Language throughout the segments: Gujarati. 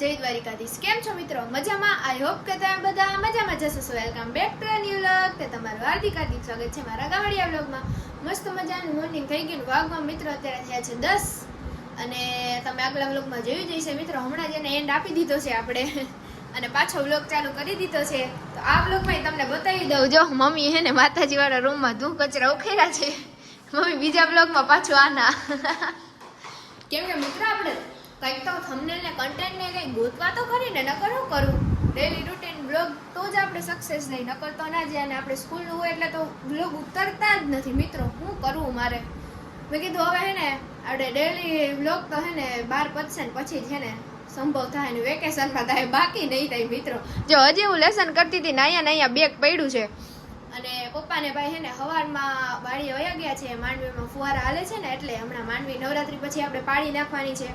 જય દ્વારિકાધીશ. કેમ છો મિત્રો? મજામાં? આઈ હોપ કે તમે બધા મજામાં જશો so welcome back to new vlog તે તમારું હાર્દિક હાર્દિક સ્વાગત છે મારા ગામડિયા વ્લોગમાં મસ્ત મજાનું મોર્નિંગ થઈ ગયું વાગમાં મિત્રો અત્યારે થયા છે દસ. અને તમે આગલા વ્લોગમાં જોયું જ હશે મિત્રો, હમણાં જ એને એન્ડ આપી દીધો છે આપણે. અને પાછો વ્લોગ ચાલુ કરી દીધો છે. તો આ વ્લોગમાં તમને બતાવી દઉં. જો, મમ્મી હે ને માતાજીવાળા રૂમમાં ધૂ કચરા ઉખેરા છે. મમ્મી બીજા વ્લોગમાં પાછું આના. કેમ કે મિત્ર આપણે કંઈક તો થંબનેલ ને કન્ટેન્ટ ને કંઈક ગોતવા તો કરીને નકર શું કરું? ડેલી રૂટીન બ્લોગ તો જ આપણે સક્સેસ નહીં, નકર તો ના જાય અને આપણે સ્કૂલનું હોય એટલે તો બ્લોગ ઉતરતા જ નથી. મિત્રો શું કરવું મારે? મેં કીધું હવે હે ને, આપણે ડેલી બ્લોગ તો હે ને બાર પતશે ને પછી જ હે ને સંભવ થાય ને વેકેશનમાં થાય. બાકી નહીં થાય મિત્રો. જો હજી હું લેસન કરતી હતી ને અહીંયા ને બેગ પડ્યું છે. અને પપ્પાને ભાઈ હે ને સવારમાં વાડીએ વયા ગયા છે, માંડવીમાં ફુવારા હાલે છે ને એટલે હમણાં માંડવી નવરાત્રી પછી આપણે પાડી નાખવાની છે.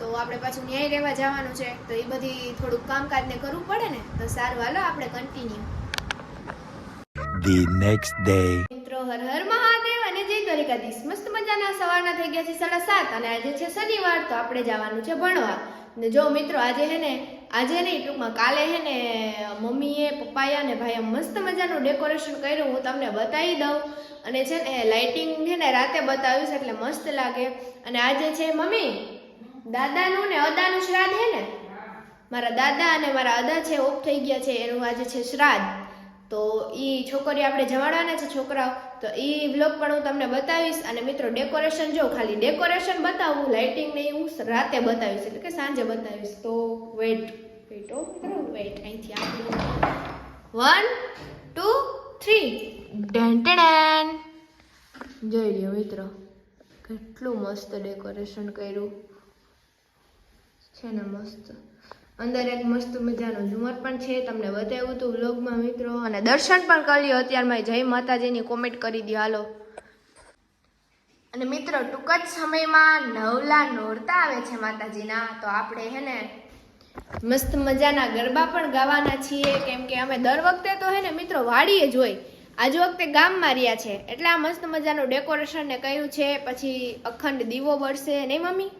તો આપણે પાછું ન્યાય રહેવા જવાનું છે તો એ બધી થોડુંક કામકાજ ને કરવું પડે ને તો સારું. હાલો આપણે કન્ટિન્યુ The નેક્સ્ટ ડે મિત્રો હર હર મહાદેવ અને જય દ્વારિકાધીશ. મસ્ત મજાના સવારના થઈ ગયા છે સાડા સાત અને આજે છે શનિવાર તો આપણે જવાનું છે ભણવા. ને જો મિત્રો આજે હે ને આજે નહીં ટૂંકમાં કાલે હે ને મમ્મીએ પપ્પાએ અને ભાઈએ મસ્ત મજાનું ડેકોરેશન કર્યું. હું તમને બતાવી દઉં. અને છે ને લાઇટિંગ છે ને રાતે બતાવ્યું છે એટલે મસ્ત લાગે. અને આજે છે મમ્મી દાદાનું ને અદાનું શ્રાદ્ધ હે ને? મારા દાદા અને મારા અદા છે ઓફ થઈ ગયા છે એનું આજે છે શ્રાદ્ધ. તો એ છોકરી આપણે જવાડવાના છે છોકરાઓ તો એ વ્લોગ પણ હું તમને બતાવીશ અને મિત્રો ડેકોરેશન જો ખાલી ડેકોરેશન બતાવું લાઇટિંગ ને હું રાતે બતાવીશ એટલે કે સાંજે બતાવીશ. તો વેટ વેટ ઓ મિત્રો વેટ અહીંથી આપણે વન ટુ થ્રી ડેન જોઈ લ્યો મિત્રો કેટલું મસ્ત ડેકોરેશન કર્યું. છે ને મસ્ત. અંદર એક મસ્ત મજાનો ઝુમર પણ છે. તમને બતાવ્યું હતું વ્લોગમાં મિત્રો. અને દર્શન પણ કરી લ્યો અત્યારમાં જય માતાજીની કોમેન્ટ કરી દી હાલો. અને મિત્રો, ટૂંક જ સમયમાં નવલા નોરતા આવે છે માતાજીના. તો આપણે હે ને મસ્ત મજાના ગરબા પણ ગાવાના છીએ. કેમ કે અમે દર વખતે તો હે ને મિત્રો વાડીએ જ હોય. આજ વખતે ગામમાં રહ્યા છે. એટલે આ મસ્ત મજાનું ડેકોરેશન ને કર્યું છે. પછી અખંડ દીવો બળશે નહીં મમ્મી?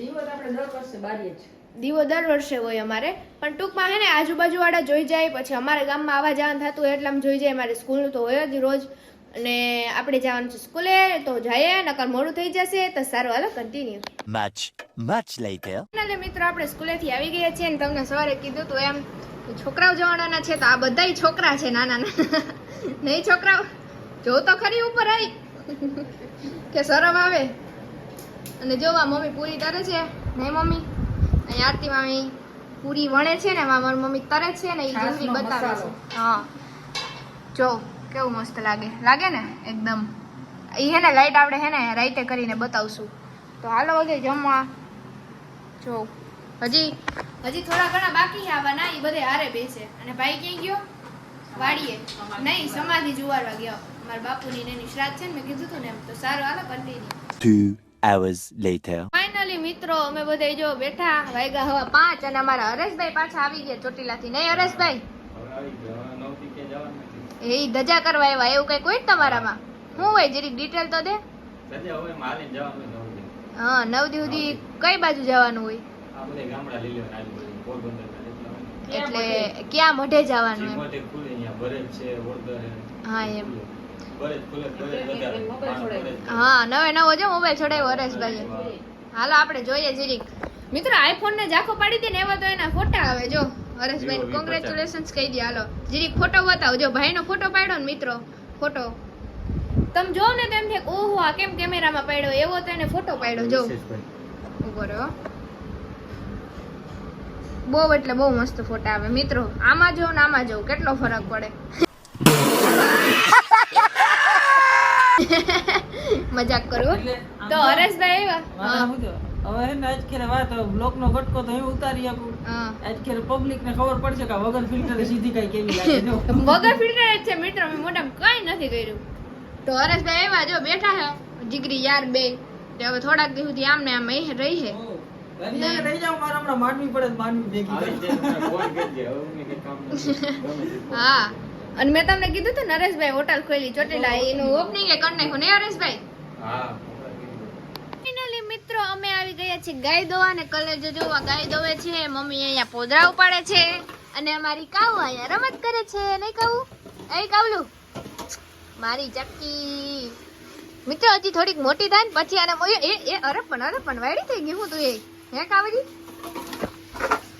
દિવસ આપણે દર વર્ષે બારીએ જ. દીવો દર વર્ષે હોય અમારે. પણ ટૂંકમાં હે ને આજુબાજુ વાળા જોઈ જાય પછી અમારે ગામમાં આવા જવાનું થતું હોય એટલે આમ જોઈ જાય મારે સ્કૂલનું તો હોય જ રોજ. અને આપણે જવાનું છે સ્કૂલે તો જઈએ નકર મોડું થઈ જશે તો સારું. હાલો કન્ટિન્યુ મચ મચ લેટર એટલે મિત્રો આપણે સ્કૂલેથી આવી ગયા છીએ અને તમને સવારે કીધું તો એમ છોકરાઓ જવાના છે તો આ બધાય છોકરા છે નાના નાના. નહીં છોકરાઓ? જો તો ખરી ઉપર આવી. કે શરમ આવે? અને જોવા મમ્મી પૂરી તરે છે નહીં મમ્મી? અહીં આરતી મામી પૂરી વણે છે ને મારા મમ્મી તરે છે ને એ જલ્દી બતાવે છે. હા. જો કેવું મસ્ત લાગે. લાગે ને? એકદમ. એ હે ને લાઈટ આપણે હે ને રાઈટે કરીને બતાવશું. તો હાલો વગે જમવા. જો. હજી હજી થોડા ઘણા બાકી છે આવવાના એ બધે હારે બેસે. અને ભાઈ ક્યાં ગયો? વાડીએ. નહીં સમાધિ જુવારવા ગયો. મારા બાપુની ને એની શ્રાદ્ધ છે ને મેં કીધું હતું ને એમ. તો સારું હાલો કન્ટિન્યુ hours later. ફાઇનલી મિત્રો અમે બધા જો બેઠા વાગ્યા હવા પાંચ અને અમારા હરેશભાઈ પાછા આવી ગયા ચોટીલાથી. નહીં હરેશભાઈ? એ ધજા કરવા આવ્યા એવું કઈ કોઈ તમારામાં? શું હોય જરીક ડિટેલ તો દે. હા નવ દી સુધી કઈ બાજુ જવાનું હોય? એટલે ક્યાં મઢે જવાનું હા એમ. હા નવે નવો જો મોબાઈલ છોડાવ્યો હરેશભાઈ હાલો આપણે જોઈએ જીરીક. મિત્રો આઈફોન ને ઝાંખો પાડી દે ને એવા તો એના ફોટા આવે જો. હરેશભાઈ કોંગ્રેચ્યુલેશન્સ કહી દે હાલો. જીરીક ફોટો બતાવો. જો ભાઈનો ફોટો પાડ્યો ને મિત્રો ફોટો. તમે જો ને તેમ થાય કે ઓહો આ કેમ કેમેરામાં પાડ્યો? એવો તો એને ફોટો પાડ્યો જો. ઊભો રહ્યો બહુ એટલે બહુ મસ્ત ફોટા આવે મિત્રો. આમાં જોઉં ને આમાં જોઉં કેટલો ફરક પડે. મજાક કરો તો હરેશભાઈ આવ્યા? હવે હે ને આજ વાત બ્લોક નો ગટકો તો હું ઉતારી આપું. હા. આજ ખેરે પબ્લિક ને ખબર પડશે કે વગર ફિલ્ટર સીધી કઈ કેવી લાગે વગર ફિલ્ટર જ છે મિત્રો મેં મોઢામાં કઈ નથી કર્યું. તો હરેશભાઈ આવ્યા જો બેઠા હે. જીગરી યાર બે હવે થોડાક દિવસ સુધી આમ ને આમ અહીં રહી કરી. હા. અને મેં તમને કીધું તો નરેશભાઈ હોટલ ખોલી ચોટીલા એનું ઓપનિંગ એ કરી નાખ્યું ને હરેશભાઈ? ફાઇનલી મિત્રો અમે આવી ગયા છીએ ગાય દોવા ને કલેજો જોવા. ગાય દોવે છે મમ્મી અહીંયા પોદરા ઉપાડે છે અને અમારી કાઉ અહીંયા રમત કરે છે. નહીં કાઉ? એ કાવલું મારી ચક્કી. મિત્રો હજી થોડીક મોટી થાય ને પછી આને મોયો એ એ અરે પણ અરે પણ વાયડી થઈ ગઈ હું તું એ હે કાવજી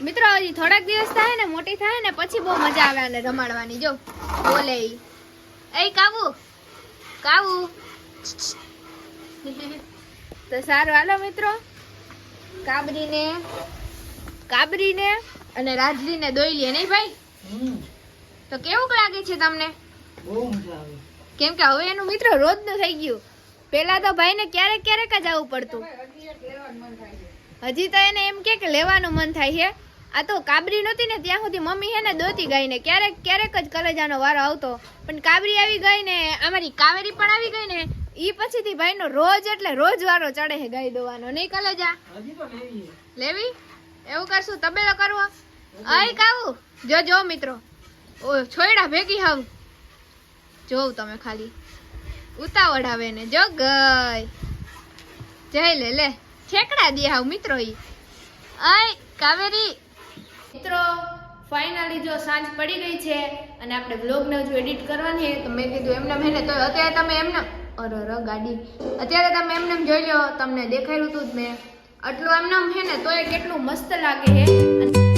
મિત્રો હજી થોડાક દિવસ થાય ને મોટી થાય ને પછી બહુ મજા આવે આને રમાડવાની. જો બોલે એ કાવું કાવું તો સારું હાલો મિત્રો. કાબરીને કાબરીને અને રાજલીને દોઈ લે નહીં ભાઈ? તો કેવું લાગે છે તમને? આવે. કેમ કે હવે એનું મિત્ર રોજનું થઈ ગયું. પેલા તો ભાઈને ક્યારેક ક્યારેક જ આવવું પડતું. હજી તો એને એમ કે લેવાનું મન થાય છે. આ તો કાબરી નહોતી ને ત્યાં સુધી મમ્મી હે ને દોતી ગઈ ને ક્યારેક ક્યારેક જ કલેજાનો વારો આવતો. પણ કાબરી આવી ગઈ ને અમારી કાવેરી પણ આવી ગઈ ને ઈ પછીથી ભાઈનો રોજ એટલે રોજ વારો ચડે હે ગાય દોવાનો. નહીં કલેજા? લેવી એવું કરશું? તબેલો કરવો? આય કાવું જો જો મિત્રો. ઓ છોયડા ભેગી હાવ. જોઉં તમે ખાલી. ઉતાવળ આવે ને. જો ગઈ. જઈ લે લે. ઠેકડા દે હાવ મિત્રો ઈ. આય કાવેરી. મિત્રો ફાઇનલી જો સાંજ પડી ગઈ છે અને આપણે બ્લોગને હજુ એડિટ કરવાની તો મેં કીધું એમને મેં તો અત્યારે તમે એમને અરે અરે, ગાડી. અત્યારે તમે એમને એમ જોઈ લો, તમને દેખાયું હતું જ મેં. આટલું એમને એમ છે ને, તોય કેટલું મસ્ત લાગે છે